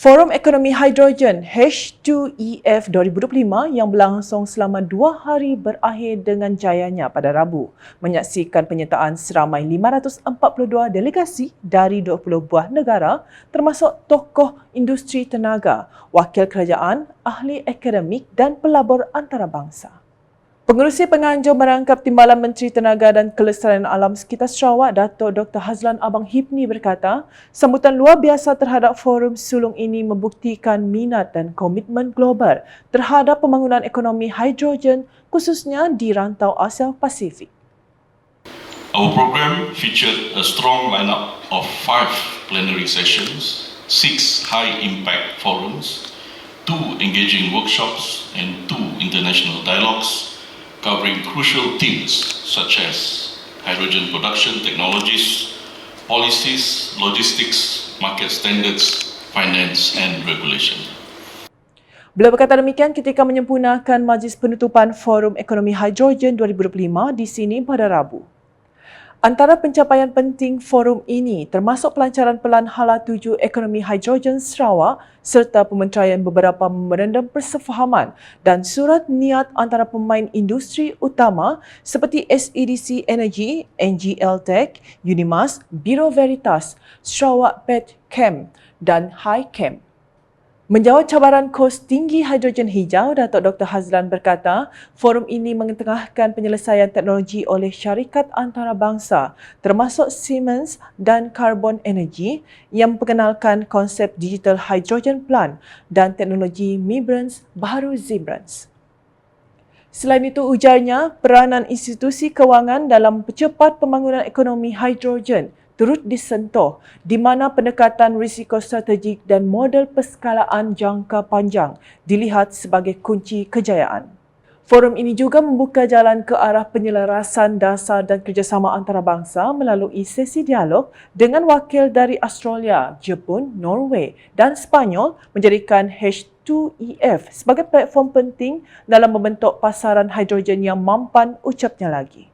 Forum Ekonomi Hidrogen H2EF 2025 yang berlangsung selama dua hari berakhir dengan jayanya pada Rabu menyaksikan penyertaan seramai 542 delegasi dari 20 buah negara termasuk tokoh industri tenaga, wakil kerajaan, ahli akademik dan pelabur antarabangsa. Pengerusi penganjur merangkap Timbalan Menteri Tenaga dan Kelestarian Alam Sekitar Sarawak, Datuk Dr. Hazlan Abang Hipni berkata, sambutan luar biasa terhadap forum sulung ini membuktikan minat dan komitmen global terhadap pembangunan ekonomi hidrogen khususnya di rantau Asia Pasifik. Our program featured a strong lineup of five plenary sessions, six high-impact forums, two engaging workshops, and two international dialogues covering crucial themes such as hydrogen production technologies, policies, logistics, market standards, finance, and regulation. Beliau berkata demikian ketika menyempurnakan majlis penutupan Forum Ekonomi Hidrogen 2025 di sini pada Rabu. Antara pencapaian penting forum ini termasuk pelancaran Pelan Hala 7 Ekonomi Hidrogen Sarawak serta pementeraian beberapa memorandum persefahaman dan surat niat antara pemain industri utama seperti SEDC Energy, NGL Tech, Unimas, Biro Veritas, Sarawak Petchem dan HiChem. Menjawab cabaran kos tinggi hidrogen hijau, Datuk Dr. Hazlan berkata, forum ini mengetengahkan penyelesaian teknologi oleh syarikat antarabangsa termasuk Siemens dan Carbon Energy yang memperkenalkan konsep digital hydrogen plant dan teknologi Mibrance baru Zibrance. Selain itu, ujarnya peranan institusi kewangan dalam percepat pembangunan ekonomi hidrogen turut disentuh di mana pendekatan risiko strategik dan model perskalaan jangka panjang dilihat sebagai kunci kejayaan. Forum ini juga membuka jalan ke arah penyelarasan dasar dan kerjasama antarabangsa melalui sesi dialog dengan wakil dari Australia, Jepun, Norway dan Spanyol menjadikan H2EF sebagai platform penting dalam membentuk pasaran hidrogen yang mampan ucapnya lagi.